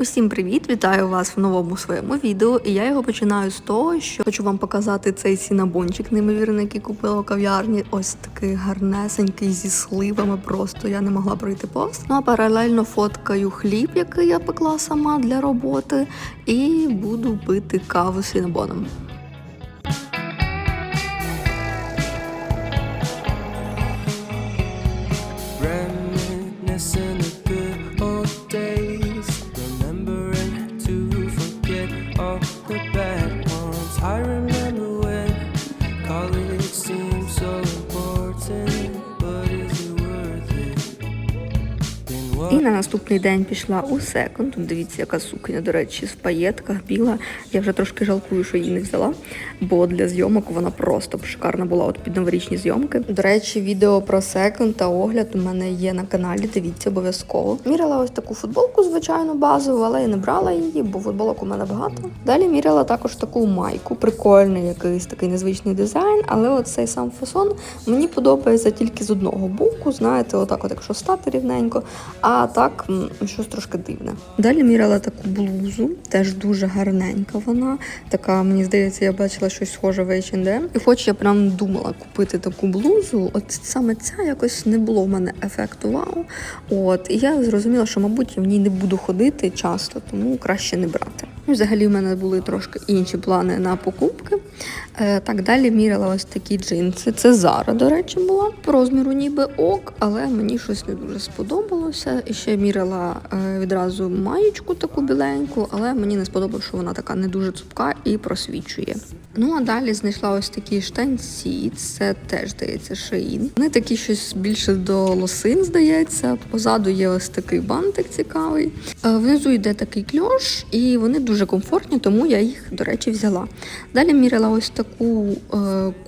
Усім привіт! Вітаю вас в новому своєму відео. І я його починаю з того, що хочу вам показати цей сінабончик, неймовірний, який купила у кав'ярні. Ось такий гарнесенький зі сливами. Просто я не могла пройти повз. Ну а паралельно фоткаю хліб, який я пекла сама для роботи, і буду пити каву з сінабоном. I remember І на наступний день пішла у секонд. Дивіться, яка сукня, до речі, в паєтках біла. Я вже трошки жалкую, що її не взяла, бо для зйомок вона просто шикарна була от під новорічні зйомки. До речі, відео про секонд та огляд у мене є на каналі. Дивіться обов'язково. Міряла ось таку футболку, звичайно, базову, але я не брала її, бо футболок у мене багато. Далі міряла також таку майку, прикольний якийсь такий незвичний дизайн, але от цей сам фасон мені подобається тільки з одного боку. Знаєте, отак, от якщо стати рівненько. А так щось трошки дивне. Далі міряла таку блузу, теж дуже гарненька вона. Така, мені здається, я бачила щось схоже в H&M. І хоч я прям думала купити таку блузу, от саме ця якось не було в мене ефекту вау. От, і я зрозуміла, що, мабуть, я в ній не буду ходити часто, тому краще не брати. Ну, Взагалі в мене були трошки інші плани на покупки. Е, так, далі міряла ось такі джинси. Це Зара, до речі, була. По розміру ніби ок, але мені щось не дуже сподобалося. І ще міряла е, відразу маєчку таку біленьку, але мені не сподобалося, що вона така не дуже цупка і просвічує. Ну а далі знайшла ось такі штанці. Це теж здається шиїн. Вони такі щось більше до лосин, здається. Позаду є ось такий бантик цікавий. Е, Внизу йде такий кльош, і вони дуже комфортні, тому я їх, до речі, взяла. Далі мірила ось таку е,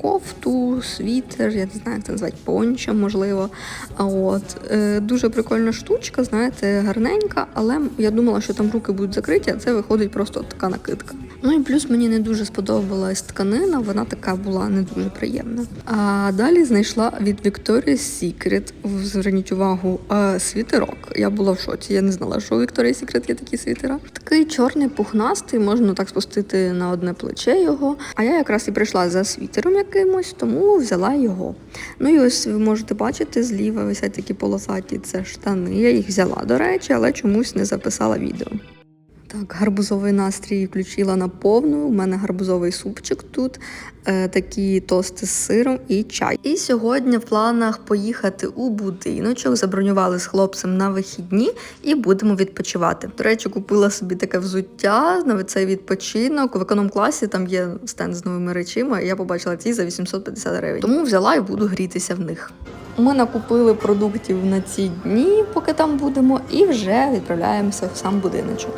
кофту, світер, я не знаю, як це назвати, пончо, можливо. А от е, дуже прикольна штучка, знаєте, гарненька, але я думала, що там руки будуть закриті, а це виходить просто така накидка. Ну і плюс мені не дуже сподобалась тканина, вона така була не дуже приємна. А далі знайшла від Victoria's Secret, зверніть увагу, е, світерок. Я була в шоці, я не знала, що у Victoria's Secret є такі світера. Такий чорний пухнастий, можна так спустити на одне плече його. А я якраз і прийшла за світером якимось, тому взяла його. Ну і ось ви можете бачити, зліва висять такі полосаті це штани. Я їх взяла, до речі, але чомусь не записала відео. Так, гарбузовий настрій включила на повну. У мене гарбузовий супчик тут, е, такі тости з сиром і чай. І сьогодні в планах поїхати у будиночок. Забронювали з хлопцем на вихідні і будемо відпочивати. До речі, купила собі таке взуття на цей відпочинок. В економ-класі там є стенд з новими речима. Я побачила ці за 850 гривень. Тому взяла і буду грітися в них. Ми накупили продуктів на ці дні, поки там будемо, і вже відправляємося в сам будиночок.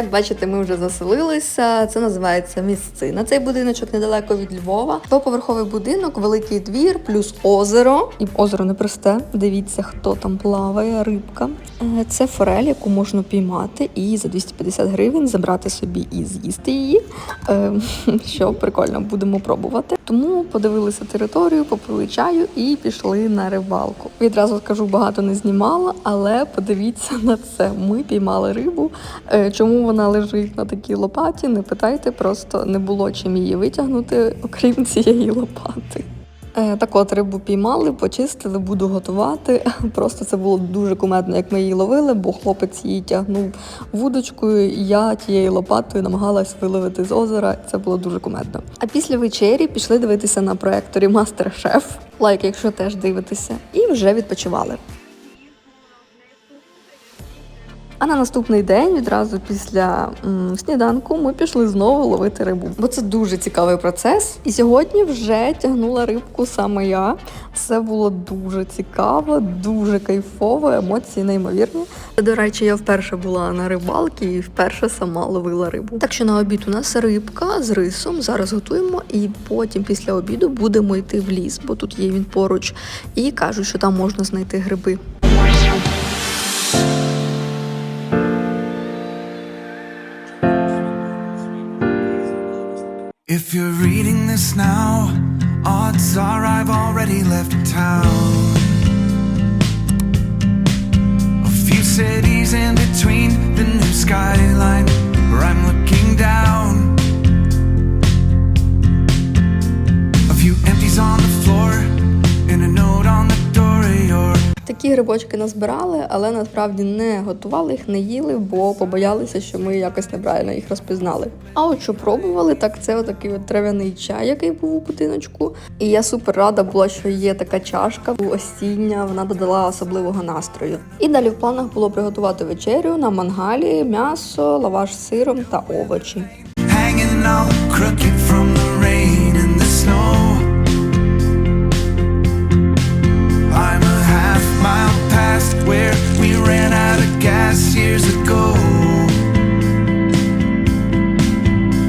Як бачите, ми вже заселилися. Це називається місцина. Цей будиночок недалеко від Львова. Двоповерховий будинок, великий двір, плюс озеро. І озеро не просте. Дивіться, хто там плаває, рибка. Е, Це форель, яку можна піймати, і за 250 гривень забрати собі і з'їсти її. Е, Що прикольно, будемо пробувати. Тому подивилися територію, попили чаю і пішли на рибалку. Відразу скажу, багато не знімала, але подивіться на це. Ми піймали рибу. Е, Чому вона лежить на такій лопаті? Не питайте, просто не було чим її витягнути, окрім цієї лопати. Е, Так от рибу піймали, почистили, буду готувати. Просто це було дуже кумедно, як ми її ловили, бо хлопець її тягнув вудочкою, я тією лопатою намагалась виловити з озера. Це було дуже кумедно. А після вечері пішли дивитися на проекторі Мастер-Шеф. Лайк, якщо теж дивитеся, і вже відпочивали. А на наступний день, відразу після м, сніданку, ми пішли знову ловити рибу. Бо це дуже цікавий процес. І сьогодні вже тягнула рибку саме я. Це було дуже цікаво, дуже кайфово, емоції неймовірні. До речі, я вперше була на рибалці і вперше сама ловила рибу. Так що на обід у нас рибка з рисом. Зараз готуємо, і потім після обіду будемо йти в ліс, бо тут є він поруч. І кажуть, що там можна знайти гриби. Are I've already left town. Такі грибочки назбирали, але насправді не готували їх, не їли, бо побоялися, що ми якось неправильно їх розпізнали. А от що пробували, так це отакий от трав'яний чай, який був у будиночку. І я супер рада була, що є така чашка осіння, вона додала особливого настрою. І далі в планах було приготувати вечерю на мангалі, м'ясо, лаваш з сиром та овочі. Where we ran out of gas years ago.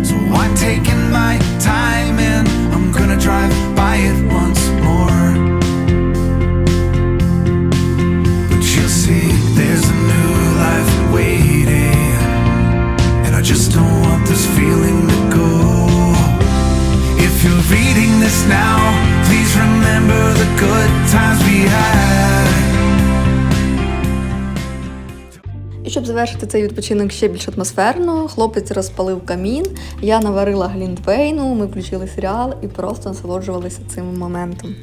So I'm taking my time and I'm gonna drive by it once завершити цей відпочинок ще більш атмосферно, хлопець розпалив камін, я наварила глінтвейну, ми включили серіал і просто насолоджувалися цим моментом.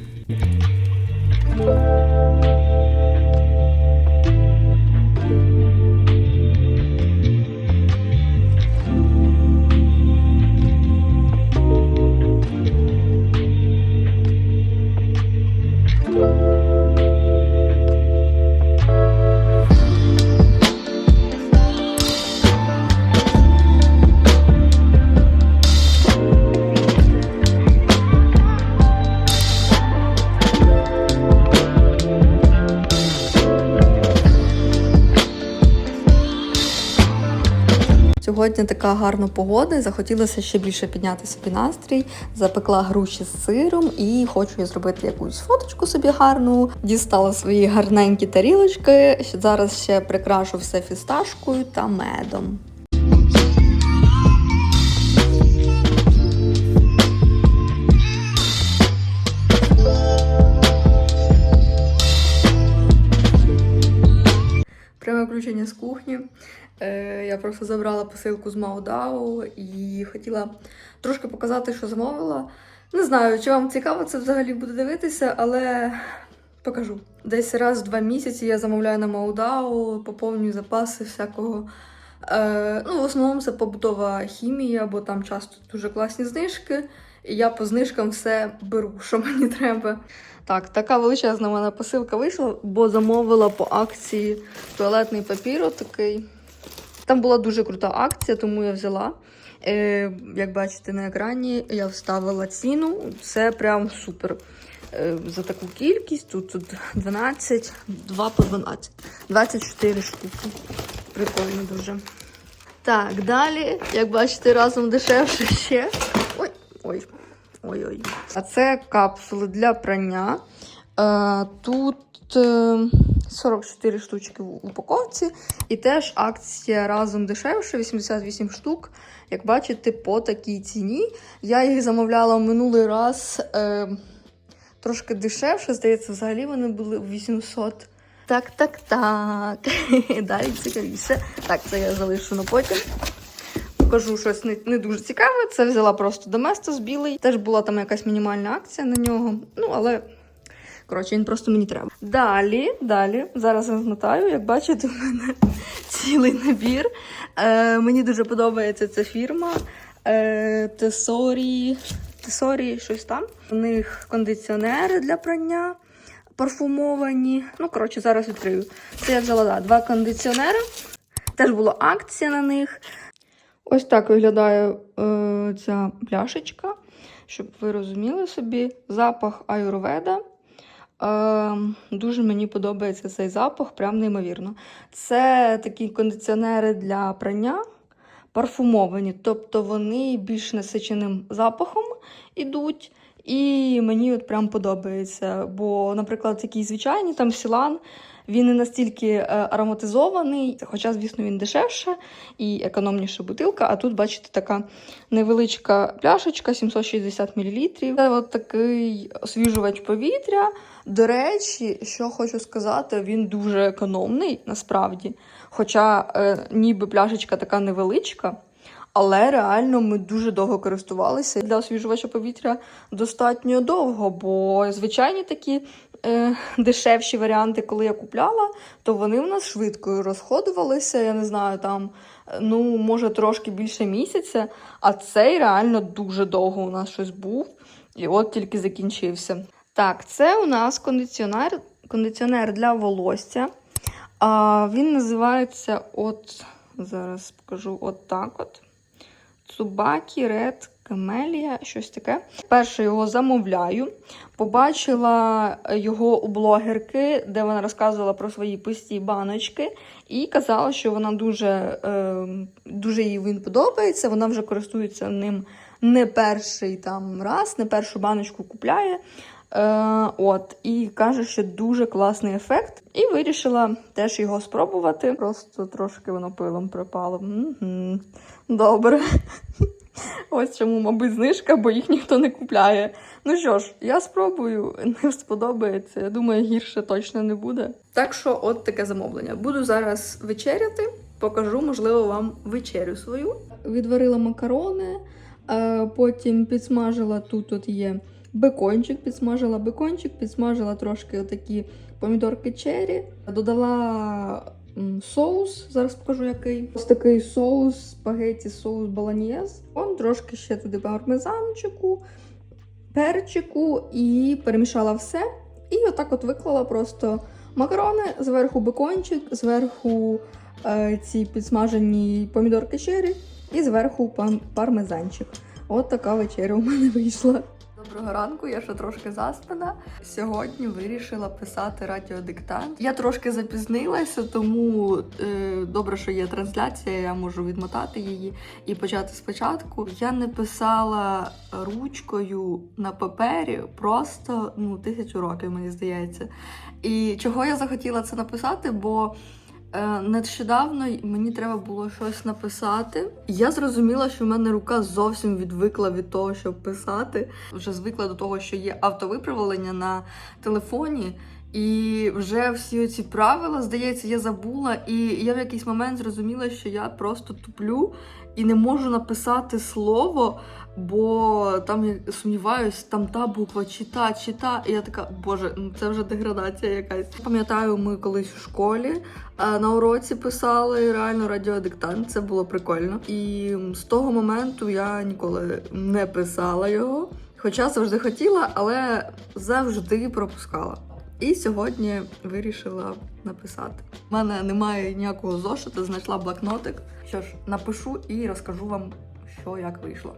Сьогодні така гарна погода, і захотілося ще більше підняти собі настрій. Запекла груші з сиром і хочу я зробити якусь фоточку собі гарну. Дістала свої гарненькі тарілочки. Зараз ще прикрашу все фісташкою та медом. Пряме включення з кухні. Е, я просто забрала посилку з Маудау і хотіла трошки показати, що замовила. Не знаю, чи вам цікаво це взагалі буде дивитися, але покажу. Десь раз в два місяці я замовляю на Маудау, поповнюю запаси всякого. Е, ну, в основному це побутова хімія, бо там часто дуже класні знижки. І я по знижкам все беру, що мені треба. Так, така величезна в мене посилка вийшла, бо замовила по акції туалетний папір отакий. Там була дуже крута акція, тому я взяла. Е, як бачите на екрані, я вставила ціну. Це прям супер. Е, за таку кількість. Тут, тут 12, 2 по 12. 24 штуки. Прикольно дуже. Так, далі, як бачите, разом дешевше ще. Ой, ой, ой, ой. А це капсули для прання. Е, тут е, 44 штучки в упаковці. І теж акція разом дешевше, 88 штук. Як бачите, по такій ціні. Я їх замовляла минулий раз е, трошки дешевше. Здається, взагалі вони були 800. Так, так, так. Далі цікавіше. Так, це я залишу на потім. покажу щось не, не дуже цікаве. Це взяла просто Доместос білий. Теж була там якась мінімальна акція на нього. Ну, але. Коротше, він просто мені треба. Далі, далі, зараз я змотаю, як бачите, у мене цілий набір. Е, мені дуже подобається ця фірма. Е, Тесорі, Тесорі, щось там. У них кондиціонери для прання парфумовані. Ну, коротше, зараз відкрию. Це я взяла да, два кондиціонери. Теж була акція на них. Ось так виглядає е, ця пляшечка, щоб ви розуміли собі. Запах аюрведа. Е, дуже мені подобається цей запах, прям неймовірно. Це такі кондиціонери для прання, парфумовані, тобто вони більш насиченим запахом ідуть. І мені от прям подобається. Бо, наприклад, такі звичайні там сілан, він не настільки е, ароматизований, хоча, звісно, він дешевше і економніша бутилка. А тут, бачите, така невеличка пляшечка 760 мл. Це от такий освіжувач повітря. До речі, що хочу сказати, він дуже економний насправді. Хоча е, ніби пляшечка така невеличка. Але реально ми дуже довго користувалися для освіжувача повітря достатньо довго, бо звичайні такі е, дешевші варіанти, коли я купляла, то вони в нас швидко розходувалися. Я не знаю, там ну може трошки більше місяця. А цей реально дуже довго у нас щось був, і от тільки закінчився. Так, це у нас кондиціонер, кондиціонер для волосся. А, він називається от зараз покажу от так от. Цубакі, Ред, Камелія, щось таке. Перше його замовляю. Побачила його у блогерки, де вона розказувала про свої пусті баночки, і казала, що вона дуже, е, дуже їй він подобається. Вона вже користується ним не перший там раз, не першу баночку купляє. Е, от, і каже, що дуже класний ефект. І вирішила теж його спробувати. Просто трошки воно пилом припало. Добре. Ось чому, мабуть, знижка, бо їх ніхто не купляє. Ну що ж, я спробую, не сподобається. Я думаю, гірше точно не буде. Так що, от таке замовлення. Буду зараз вечеряти, покажу, можливо, вам вечерю свою. Відварила макарони, е, потім підсмажила тут от є бекончик, підсмажила бекончик, підсмажила трошки отакі помідорки чері, додала соус, зараз покажу який. Ось такий соус, спагеті, соус баланьєз. Он трошки ще туди пармезанчику, перчику і перемішала все. І отак от виклала просто макарони, зверху бекончик, зверху е, ці підсмажені помідорки чері і зверху пармезанчик. От така вечеря у мене вийшла. Доброго ранку, я ще трошки заспана. Сьогодні вирішила писати радіодиктант. Я трошки запізнилася, тому е, добре, що є трансляція, я можу відмотати її і почати спочатку. Я не писала ручкою на папері просто ну, тисячу років, мені здається. І чого я захотіла це написати, бо Нещодавно мені треба було щось написати. Я зрозуміла, що в мене рука зовсім відвикла від того, щоб писати. Вже звикла до того, що є автовиправлення на телефоні. І вже всі ці правила, здається, я забула. І я в якийсь момент зрозуміла, що я просто туплю і не можу написати слово, бо там я сумніваюсь, там та буква, чи та, чи та. І я така, боже, ну це вже деградація якась. Пам'ятаю, ми колись у школі е, на уроці писали реально радіодиктант, це було прикольно. І з того моменту я ніколи не писала його. Хоча завжди хотіла, але завжди пропускала. І сьогодні вирішила написати. У мене немає ніякого зошита, знайшла блокнотик. Що ж, напишу і розкажу вам, що як вийшло.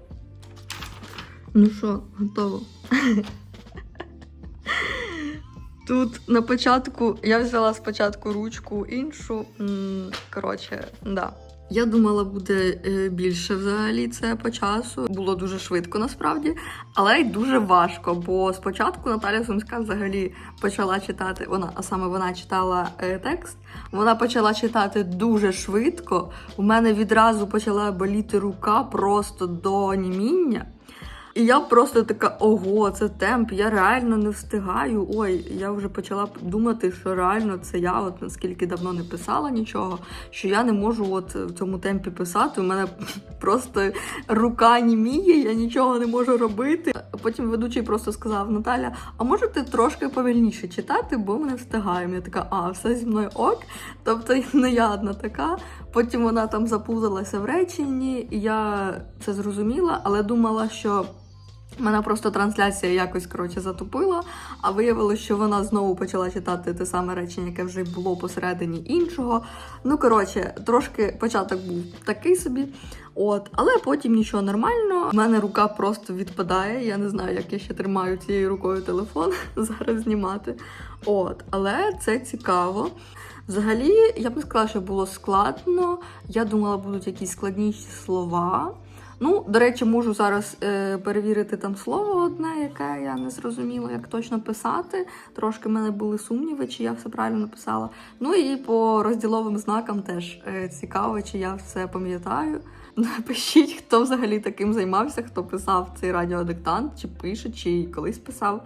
Ну що, готово. Тут на початку я взяла спочатку ручку іншу. Коротше, да. Я думала, буде е, більше взагалі це по часу. Було дуже швидко насправді, але й дуже важко. Бо спочатку Наталя Сумська взагалі почала читати. Вона, а саме вона читала е, текст. Вона почала читати дуже швидко. У мене відразу почала боліти рука просто до німіння. І я просто така: ого, це темп, я реально не встигаю. Ой, я вже почала думати, що реально це я, от наскільки давно не писала нічого, що я не можу от в цьому темпі писати. У мене просто рука німіє, я нічого не можу робити. Потім ведучий просто сказав: Наталя, а можете трошки повільніше читати, бо ми не встигаємо. Я така, а все зі мною ок. Тобто не я одна така. Потім вона там запуталася в реченні, і я це зрозуміла, але думала, що. Мене просто трансляція якось коротше затупила, а виявилося, що вона знову почала читати те саме речення, яке вже було посередині іншого. Ну, коротше, трошки початок був такий собі. От, але потім нічого нормально. У мене рука просто відпадає. Я не знаю, як я ще тримаю цією рукою телефон зараз знімати. От, але це цікаво. Взагалі, я б не сказала, що було складно. Я думала, будуть якісь складніші слова. Ну, до речі, можу зараз е, перевірити там слово одне, яке я не зрозуміла, як точно писати. Трошки в мене були сумніви, чи я все правильно написала. Ну і по розділовим знакам теж е, цікаво, чи я все пам'ятаю. Напишіть, хто взагалі таким займався, хто писав цей радіодиктант, чи пише, чи колись писав.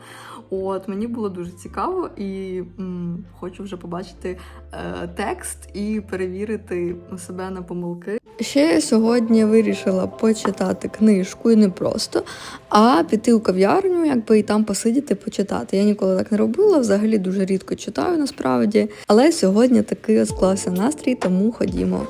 От мені було дуже цікаво і м, хочу вже побачити е, текст і перевірити себе на помилки. Ще я сьогодні вирішила почитати книжку і не просто, а піти у кав'ярню, якби і там посидіти, почитати. Я ніколи так не робила, взагалі дуже рідко читаю насправді. Але сьогодні такий склався настрій, тому ходімо.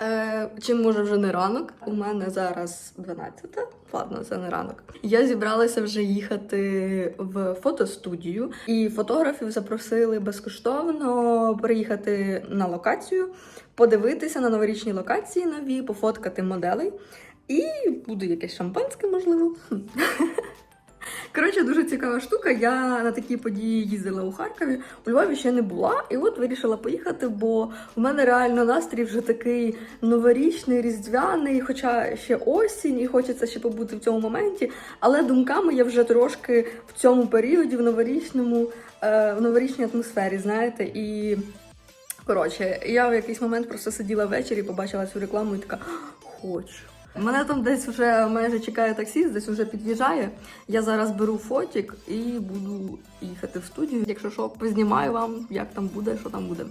Е, чи може вже не ранок? У мене зараз 12. Ладно, це не ранок. Я зібралася вже їхати в фотостудію, і фотографів запросили безкоштовно приїхати на локацію, подивитися на новорічні локації нові, пофоткати моделей. І буде якесь шампанське, можливо. Коротше, дуже цікава штука. Я на такі події їздила у Харкові. У Львові ще не була, і от вирішила поїхати, бо у мене реально настрій вже такий новорічний, різдвяний, хоча ще осінь, і хочеться ще побути в цьому моменті. Але думками я вже трошки в цьому періоді, в новорічному, е, в новорічній атмосфері, знаєте, і. Коротше, я в якийсь момент просто сиділа ввечері, побачила цю рекламу і така хочу. Мене там десь вже майже чекає таксіст, десь вже під'їжджає. Я зараз беру фотік і буду їхати в студію. Якщо що, познімаю вам, як там буде, що там буде.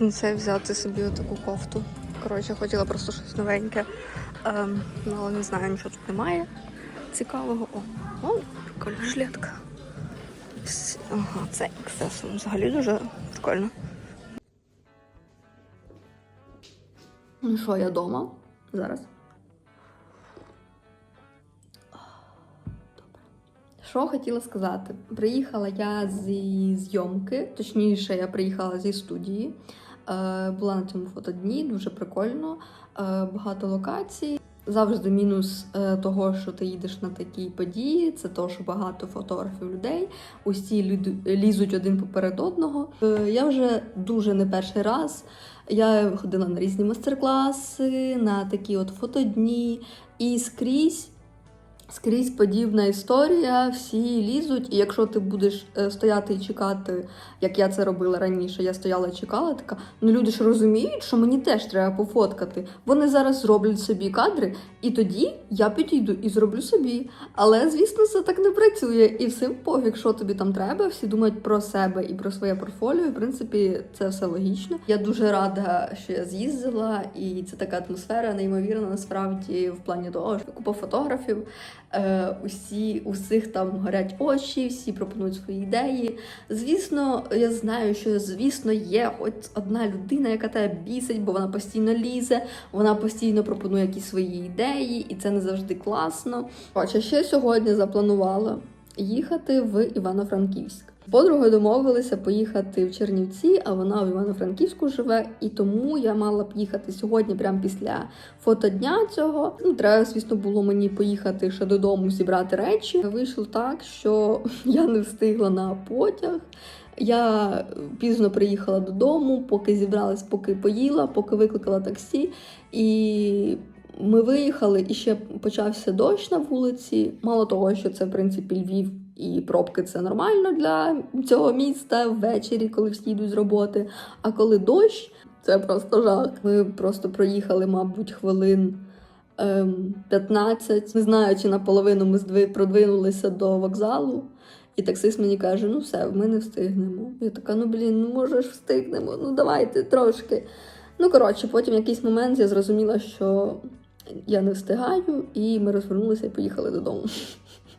Забігла взяти собі таку кофту. Коротше, хотіла просто щось новеньке. Ем, ну, але не знаю, нічого тут немає. Цікавого. О, о прикольна жилетка. Ага, це XS. Взагалі дуже прикольно. Ну що, я вдома зараз. Що хотіла сказати? Приїхала я зі зйомки, точніше, я приїхала зі студії. Е, була на цьому фотодні, дуже прикольно, е, багато локацій. Завжди мінус е, того, що ти їдеш на такі події, це то, що багато фотографів людей, усі лізуть один поперед одного. Я вже дуже не перший раз. Я ходила на різні майстер-класи, на такі от фотодні, і скрізь Скрізь подібна історія, всі лізуть, і якщо ти будеш е, стояти і чекати, як я це робила раніше, я стояла і чекала, така, ну люди ж розуміють, що мені теж треба пофоткати. Вони зараз зроблять собі кадри, і тоді я підійду і зроблю собі. Але звісно, це так не працює. І всім пофіг, що тобі там треба. Всі думають про себе і про своє портфоліо. В принципі, це все логічно. Я дуже рада, що я з'їздила, і це така атмосфера неймовірна насправді в плані того, що купа фотографів. Е, усі усіх там горять очі, всі пропонують свої ідеї. Звісно, я знаю, що звісно є хоч одна людина, яка тебе бісить, бо вона постійно лізе, вона постійно пропонує якісь свої ідеї, і це не завжди класно. Хоча ще сьогодні запланувала їхати в Івано-Франківськ. З Подругою домовилися поїхати в Чернівці, а вона в Івано-Франківську живе, і тому я мала б їхати сьогодні, прямо після фотодня цього. Ну, треба, звісно, було мені поїхати ще додому зібрати речі. Вийшло так, що я не встигла на потяг. Я пізно приїхала додому, поки зібралась, поки поїла, поки викликала таксі. І ми виїхали, і ще почався дощ на вулиці. Мало того, що це в принципі Львів і пробки це нормально для цього міста ввечері, коли всі йдуть з роботи. А коли дощ, це просто жах. Ми просто проїхали, мабуть, хвилин. ем, 15, не знаю, чи наполовину ми продвинулися до вокзалу, і таксист мені каже: ну все, ми не встигнемо. Я така, ну блін, ну може ж встигнемо, ну давайте трошки. Ну, коротше, потім якийсь момент я зрозуміла, що я не встигаю, і ми розвернулися і поїхали додому.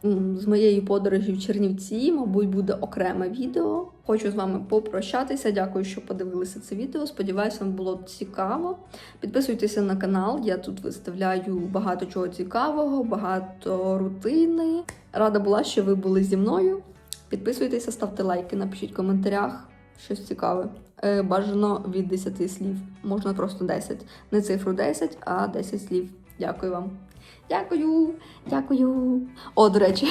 З моєї подорожі в Чернівці, мабуть, буде окреме відео. Хочу з вами попрощатися. Дякую, що подивилися це відео. Сподіваюсь, вам було цікаво. Підписуйтеся на канал. Я тут виставляю багато чого цікавого, багато рутини. Рада була, що ви були зі мною. Підписуйтеся, ставте лайки, напишіть в коментарях щось цікаве. Е, Бажано від 10 слів. Можна просто 10. Не цифру 10, а 10 слів. Дякую вам. Дякую, дякую. О, до речі,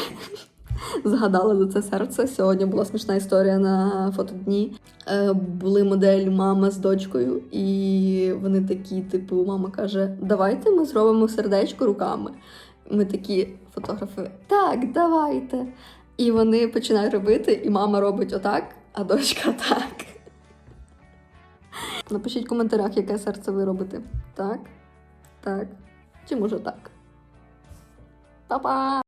згадала за це серце. Сьогодні була смішна історія на фотодні. Е, були модель мама з дочкою, і вони такі, типу, мама каже: Давайте ми зробимо сердечко руками. Ми такі фотографи, так, давайте. І вони починають робити, і мама робить отак, а дочка так. Напишіть в коментарях, яке серце ви робите. Так, так. Чи може так? 拜拜。